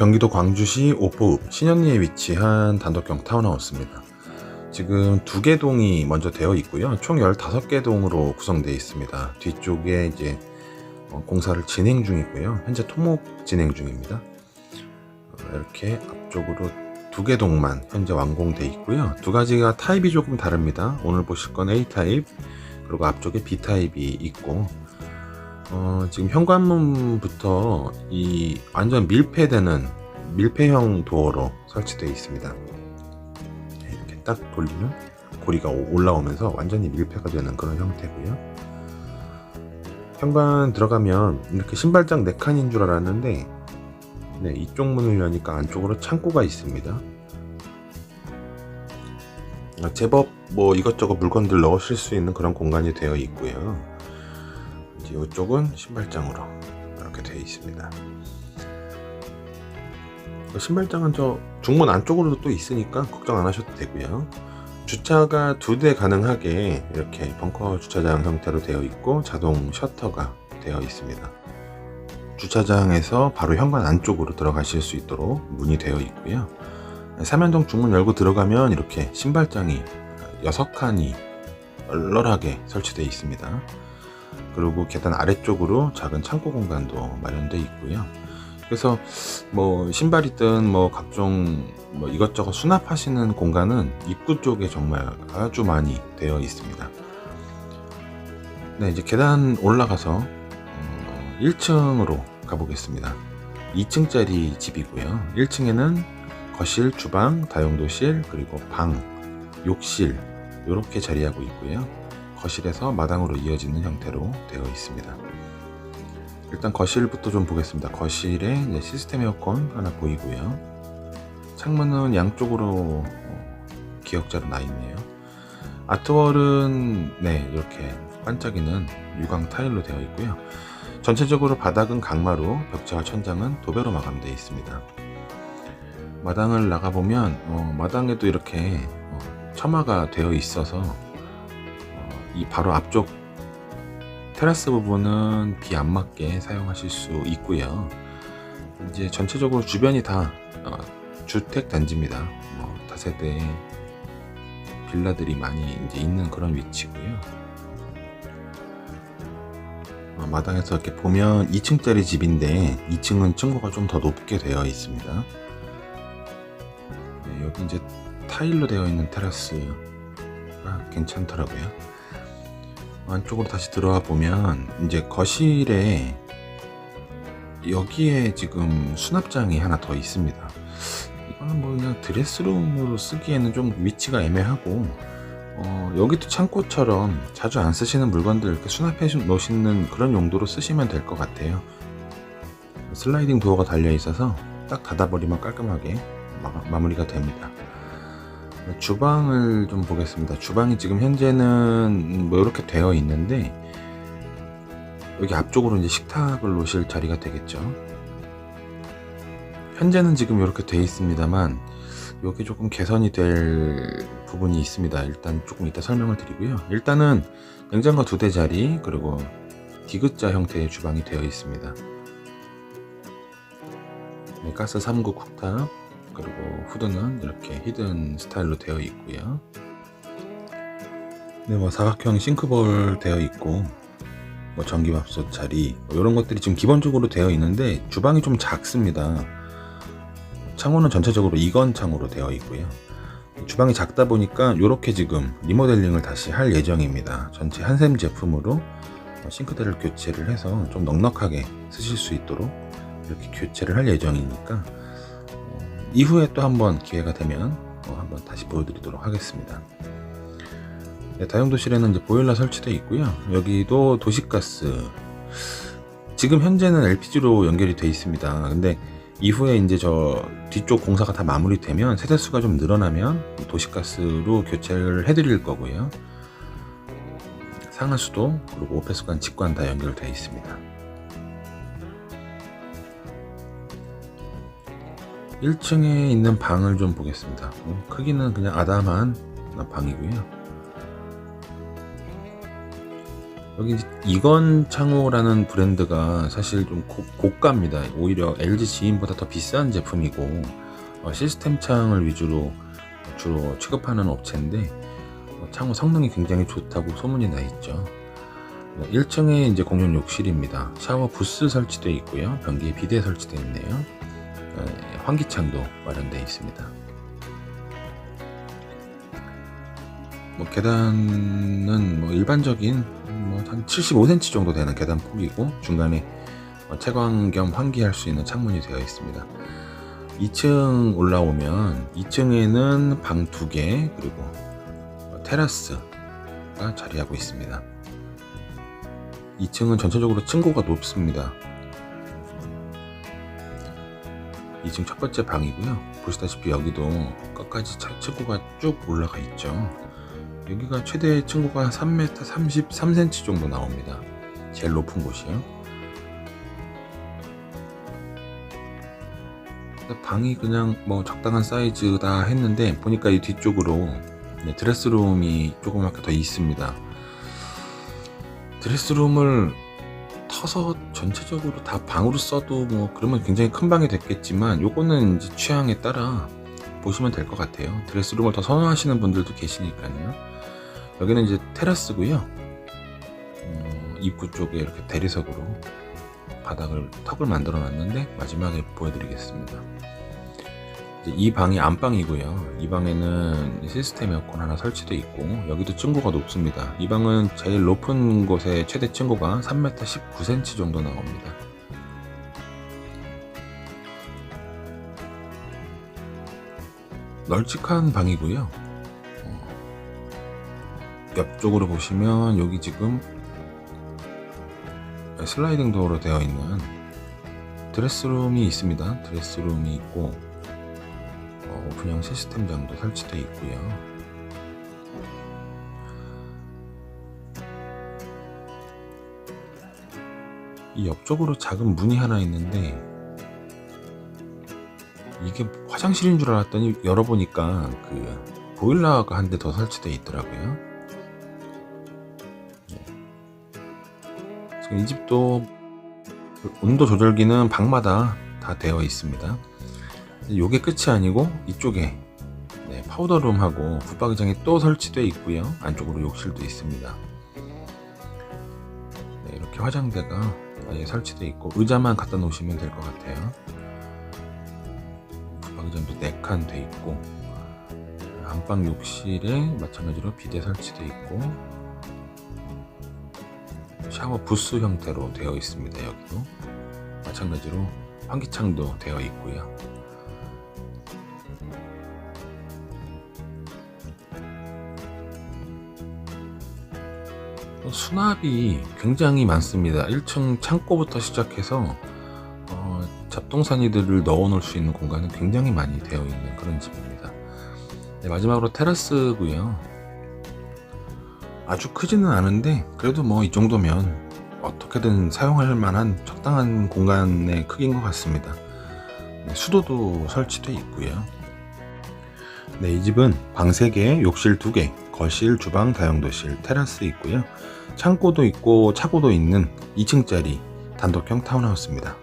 경기도 광주시 오포읍 신현리에 위치한 단독형 타운하우스입니다. 지금 두 개 동이 먼저 되어 있고요. 총 15개 동으로 구성되어 있습니다. 뒤쪽에 이제 어, 공사를 진행 중이고요. 현재 토목 진행 중입니다. 어, 이렇게 앞쪽으로 두 개 동만 현재 완공돼 있고요. 두 가지가 타입이 조금 다릅니다. 오늘 보실 건 A 타입, 그리고 앞쪽에 B 타입이 있고, 어, 지금 현관문부터 이 완전 밀폐되는 밀폐형 도어로 설치되어 있습니다. 네, 이렇게 딱 돌리면 고리가 오- 올라오면서 완전히 밀폐가 되는 그런 형태고요. 현관 들어가면 이렇게 신발장 4칸인 줄 알았는데 네, 이쪽 문을 여니까 안쪽으로 창고가 있습니다. 아, 제법 뭐 이것저것 물건들 넣으실 수 있는 그런 공간이 되어 있고요. 이쪽은 신발장으로 이렇게 되어 있습니다. 그 신발장은 저 중문 안쪽으로도 또 있으니까 걱정 안 하셔도 되고요. 주차가 두 대 가능하게 이렇게 벙커 주차장 형태로 되어 있고 자동 셔터가 되어 있습니다. 주차장에서 바로 현관 안쪽으로 들어가실 수 있도록 문이 되어 있고요. 삼연동 중문 열고 들어가면 이렇게 신발장이 6칸이 널널하게 설치되어 있습니다. 그리고 계단 아래쪽으로 작은 창고 공간도 마련되어 있고요. 그래서 뭐 신발이든 뭐 각종 뭐 이것저것 수납하시는 공간은 입구 쪽에 정말 아주 많이 되어 있습니다. 네, 이제 계단 올라가서 어, 1층으로 가보겠습니다. 2층짜리 집이고요. 1층에는 거실, 주방, 다용도실, 그리고 방, 욕실 이렇게 자리하고 있고요. 거실에서 마당으로 이어지는 형태로 되어 있습니다. 일단 거실부터 좀 보겠습니다. 거실에 시스템 에어컨 하나 보이고요. 창문은 양쪽으로 어, 기역자로 나 있네요. 아트월은 네 이렇게 반짝이는 유광 타일로 되어 있고요. 전체적으로 바닥은 강마루, 벽체와 천장은 도배로 마감되어 있습니다. 마당을 나가 보면 어, 마당에도 이렇게 어, 처마가 되어 있어서 어, 이 바로 앞쪽 테라스 부분은 비 안 맞게 사용하실 수 있고요. 이제 전체적으로 주변이 다 어, 주택 단지입니다. 뭐 다세대 빌라들이 많이 이제 있는 그런 위치고요. 어, 마당에서 이렇게 보면 2층짜리 집인데 2층은 층고가 좀 더 높게 되어 있습니다. 네, 여기 이제 타일로 되어 있는 테라스가 괜찮더라고요. 안쪽으로 다시 들어와 보면 이제 거실에 여기에 지금 수납장이 하나 더 있습니다. 이거는 뭐 그냥 드레스룸으로 쓰기에는 좀 위치가 애매하고 어, 여기도 창고처럼 자주 안 쓰시는 물건들 이렇게 수납해 놓으시는 그런 용도로 쓰시면 될 것 같아요. 슬라이딩 도어가 달려 있어서 딱 닫아버리면 깔끔하게 마, 무리가 됩니다. 주방을 좀 보겠습니다. 주방이 지금 현재는 뭐 이렇게 되어 있는데 여기 앞쪽으로 이제 식탁을 놓으실 자리가 되겠죠. 현재는 지금 이렇게 되어 있습니다만 여기 조금 개선이 될 부분이 있습니다. 일단 조금 이따 설명을 드리고요. 일단은 냉장고 두 대 자리 그리고 디귿자 형태의 주방이 되어 있습니다. 네, 가스 3구 쿡탑 그리고 후드는 이렇게 히든 스타일로 되어 있고요. 네, 뭐 사각형 싱크볼 되어 있고 뭐 전기밥솥 자리 뭐 이런 것들이 지금 기본적으로 되어 있는데 주방이 좀 작습니다. 창호는 전체적으로 이건 창호로 되어 있고요. 주방이 작다 보니까 이렇게 지금 리모델링을 다시 할 예정입니다. 전체 한샘 제품으로 싱크대를 교체를 해서 좀 넉넉하게 쓰실 수 있도록 이렇게 교체를 할 예정이니까 어, 이후에 또 한번 기회가 되면 어, 한번 다시 보여드리도록 하겠습니다. 네, 다용도실에는 이제 보일러 설치되어 있고요. 여기도 도시가스. 지금 현재는 LPG로 연결이 되어 있습니다. 근데 이후에 이제 저 뒤쪽 공사가 다 마무리되면 세대수가 좀 늘어나면 도시가스로 교체를 해드릴 거고요. 상하수도 그리고 오페수관 직관 다 연결되어 있습니다. 1층에 있는 방을 좀 보겠습니다. 어, 크기는 그냥 아담한 방이고요. 여기 이건 창호라는 브랜드가 사실 좀 고, 고가입니다. 오히려 LG 지인보다 더 비싼 제품이고 어, 시스템 창을 위주로 주로 취급하는 업체인데 어, 창호 성능이 굉장히 좋다고 소문이 나 있죠. 1층에 이제 공용 욕실입니다. 샤워 부스 설치되어 있고요. 변기에 비대 설치되어 있네요. 어, 환기창도 마련되어 있습니다. 뭐 계단은 뭐 일반적인 뭐 한 75cm 정도 되는 계단 폭이고 중간에 어, 채광 겸 환기할 수 있는 창문이 되어 있습니다. 2층 올라오면 2층에는 방 2개 그리고 어, 테라스가 자리하고 있습니다. 2층은 전체적으로 층고가 높습니다. 2층 첫 번째 방이고요. 보시다시피 여기도 끝까지 차- 층고가 쭉 올라가 있죠. 여기가 최대 층고가 3m 33cm 정도 나옵니다. 제일 높은 곳이요. 근데 방이 그냥 뭐 적당한 사이즈다 했는데 보니까 이 뒤쪽으로 네, 드레스룸이 조그맣게 더 있습니다. 드레스룸을 터서 전체적으로 다 방으로 써도 뭐 그러면 굉장히 큰 방이 됐겠지만 요거는 이제 취향에 따라 보시면 될 것 같아요. 드레스룸을 더 선호하시는 분들도 계시니까요. 여기는 이제 테라스고요. 어, 입구 쪽에 이렇게 대리석으로 바닥을 턱을 만들어 놨는데 마지막에 보여드리겠습니다. 이 방이 안방이고요. 이 방에는 시스템 에어컨 하나 설치되어 있고 여기도 층고가 높습니다. 이 방은 제일 높은 곳에 최대 층고가 3m 19cm 정도 나옵니다. 널찍한 방이고요. 어, 옆쪽으로 보시면 여기 지금 슬라이딩 도어로 되어 있는 드레스룸이 있습니다. 드레스룸이 있고 어, 오픈형 시스템장도 설치되어 있고요. 이 옆쪽으로 작은 문이 하나 있는데 이게 화장실인 줄 알았더니 열어보니까 그 보일러가 한 대 더 설치되어 있더라고요. 네. 이 집도 온도 조절기는 방마다 다 되어 있습니다. 이게 끝이 아니고 이쪽에 네, 파우더룸하고 붙박이장이 또 설치되어 있고요. 안쪽으로 욕실도 있습니다. 네, 이렇게 화장대가 아예 설치되어 있고 의자만 갖다 놓으시면 될 것 같아요. 붙박이장도 4칸 돼 있고 안방 욕실에 마찬가지로 비대 설치되어 있고 샤워 부스 형태로 되어 있습니다. 여기도 마찬가지로 환기창도 되어 있고요. 수납이 굉장히 많습니다. 1층 창고부터 시작해서 어, 잡동사니들을 넣어 놓을 수 있는 공간은 굉장히 많이 되어 있는 그런 집입니다. 네, 마지막으로 테라스고요. 아주 크지는 않은데 그래도 뭐 이 정도면 어떻게든 사용할 만한 적당한 공간의 크기인 것 같습니다. 네, 수도도 설치되어 있고요. 네, 이 집은 방 3개, 욕실 2개, 거실, 주방, 다용도실, 테라스 있고요. 창고도 있고 차고도 있는 2층짜리 단독형 타운하우스입니다.